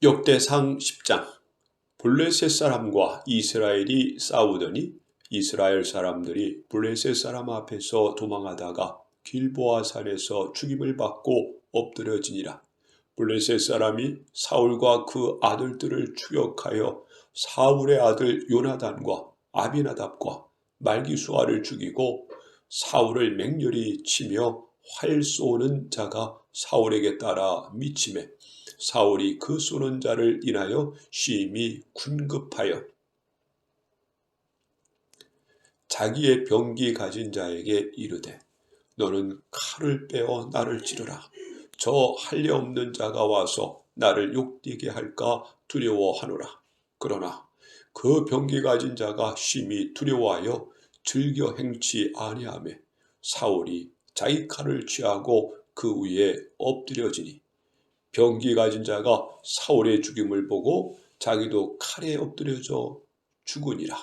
역대상 10장 블레셋 사람과 이스라엘이 싸우더니 이스라엘 사람들이 블레셋 사람 앞에서 도망하다가 길보아 산에서 죽임을 받고 엎드려지니라. 블레셋 사람이 사울과 그 아들들을 추격하여 사울의 아들 요나단과 아비나답과 말기수아를 죽이고 사울을 맹렬히 치며 활 쏘는 자가 사울에게 따라 미침에 사울이 그 쏘는 자를 인하여 심히 군급하여 자기의 병기 가진 자에게 이르되 너는 칼을 빼어 나를 찌르라. 저 할례 없는 자가 와서 나를 욕되게 할까 두려워하노라. 그러나 그 병기 가진 자가 심히 두려워하여 즐겨 행치 아니하매 사울이 자기 칼을 취하고 그 위에 엎드려지니 병기 가진 자가 사울의 죽임을 보고 자기도 칼에 엎드려져 죽으니라.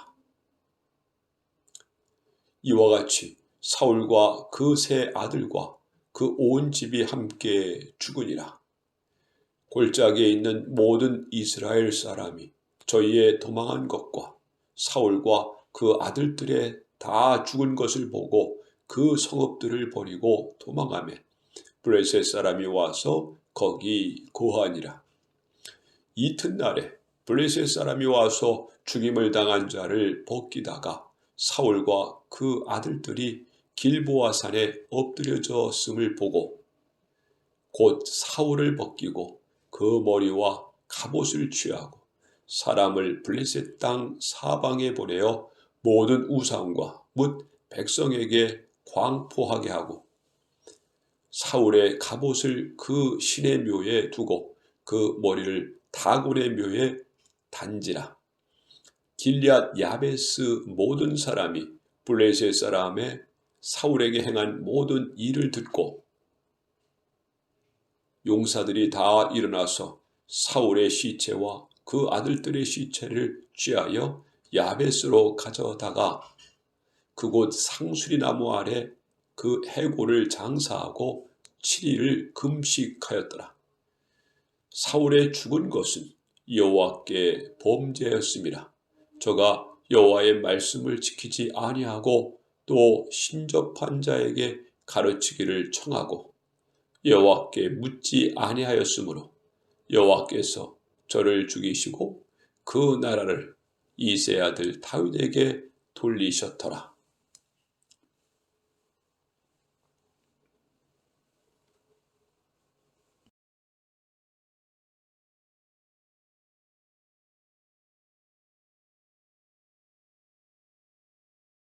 이와 같이 사울과 그 세 아들과 그 온 집이 함께 죽으니라. 골짜기에 있는 모든 이스라엘 사람이 저희의 도망한 것과 사울과 그 아들들의 다 죽은 것을 보고 그 성읍들을 버리고 도망하며 블레셋 사람이 와서 거기 고하니라. 이튿날에 블레셋 사람이 와서 죽임을 당한 자를 벗기다가 사울과 그 아들들이 길보아 산에 엎드려졌음을 보고 곧 사울을 벗기고 그 머리와 갑옷을 취하고 사람을 블레셋 땅 사방에 보내어 모든 우상과 묻 백성에게 광포하게 하고 사울의 갑옷을 그 신의 묘에 두고 그 머리를 다곤의 묘에 단지라. 길리앗 야베스 모든 사람이 블레셋 사람의 사울에게 행한 모든 일을 듣고 용사들이 다 일어나서 사울의 시체와 그 아들들의 시체를 취하여 야베스로 가져다가 그곳 상수리 나무 아래 그 해골을 장사하고 7일을 금식하였더라. 사울의 죽은 것은 여호와께 범죄였습니다. 저가 여호와의 말씀을 지키지 아니하고 또 신접한 자에게 가르치기를 청하고 여호와께 묻지 아니하였으므로 여호와께서 저를 죽이시고 그 나라를 이세 아들 다윗에게 돌리셨더라.